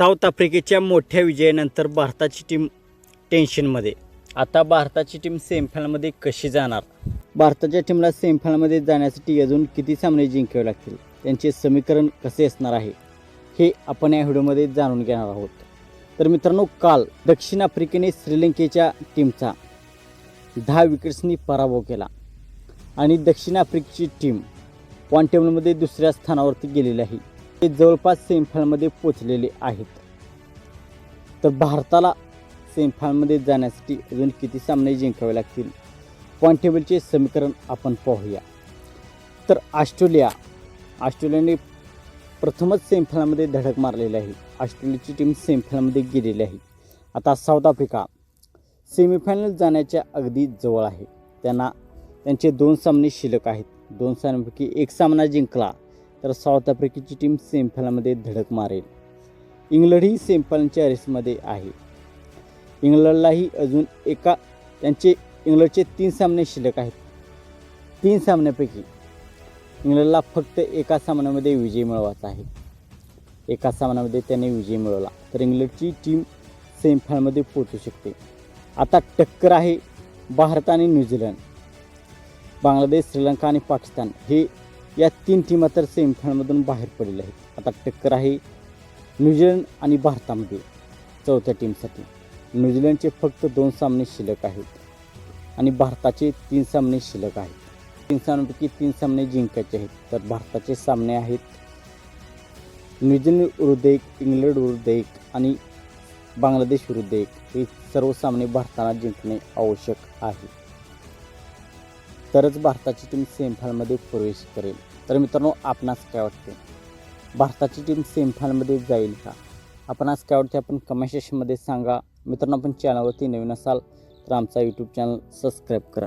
South आफ्रिकेच्या मोठ्या विजयानंतर भारताची टीम टेन्शनमध्ये आता भारताची टीम सेमीफायनलमध्ये कशी जाणार? भारताच्या टीमला सेमीफायनलमध्ये जाण्यासाठी अजून किती सामने जिंकावे लागतील? त्यांचे समीकरण कसे असणार आहे? हे आपण या व्हिडिओमध्ये जाणून घेणार आहोत. तर मित्रांनो काल दक्षिण आफ्रिकेने श्रीलंकेच्या टीमचा दहा विकेट्सनी पराभव केला. आणि दक्षिण आफ्रिकेची टीम पॉईंट टेबलमध्ये दुसऱ्या स्थानावरती गेलेली आहे. ते जवळपास सेमीफायनलमध्ये पोचलेले आहेत. तर भारताला सेमीफायनलमध्ये जाण्यासाठी अजून किती सामने जिंकावे लागतील? पॉईंट टेबलचे समीकरण आपण पाहूया. तर ऑस्ट्रेलिया ऑस्ट्रेलियाने प्रथमच सेमीफायनलमध्ये धडक मारलेली आहे. ऑस्ट्रेलियाची टीम सेमीफायनलमध्ये गेलेली आहे. आता साऊथ आफ्रिका सेमीफायनल जाण्याच्या अगदी जवळ आहे. त्यांना त्यांचे दोन सामने शिल्लक आहेत. दोन सामन्यांपैकी एक सामना जिंकला. तर साऊथ आफ्रिकेची टीम सेमीफायनलमध्ये धडक मारेल. इंग्लंड ही सेमीफायनलच्या रेसमध्ये आहे. इंग्लंडलाही अजून एका त्यांचे इंग्लंडचे तीन सामने शिल्लक आहेत. तीन सामन्यापैकी इंग्लंडला फक्त एका सामन्यामध्ये विजय मिळवायचा आहे. एका सामन्यामध्ये त्याने विजय मिळवला तर इंग्लंडची टीम सेमीफायनलमध्ये पोचू शकते. आता टक्कर आहे भारत आणि न्यूझीलंड. बांगलादेश श्रीलंका आणि पाकिस्तान हे या तीन टीमा तर सेमीफायनलमधून बाहेर पडलेल्या आहेत. आता टक्कर आहे न्यूझीलंड आणि भारतामध्ये चौथ्या टीमसाठी न्यूझीलंडचे फक्त दोन सामने शिल्लक आहेत आणि भारताचे तीन सामने शिल्लक आहेत. तीन सामन्यापैकी तीन सामने जिंकायचे आहेत. तर भारताचे सामने आहेत न्यूझीलंड विरुद्ध एक इंग्लंड विरुद्ध एक आणि बांगलादेश विरुद्ध एक हे सर्व सामने भारताला जिंकणे आवश्यक आहे. तरच भारताची टीम सेमीफायनलमध्ये प्रवेश करेल. तर मित्रांनो आपणास काय वाटते? भारताची टीम सेमीफायनलमध्ये जाईल का? आपणास काय वाटते? आपण कमेंट सेक्शनमध्ये सांगा. मित्रांनो आपण चॅनलवरती नवीन असाल तर आमचा यूट्यूब चॅनल सबस्क्राईब करा.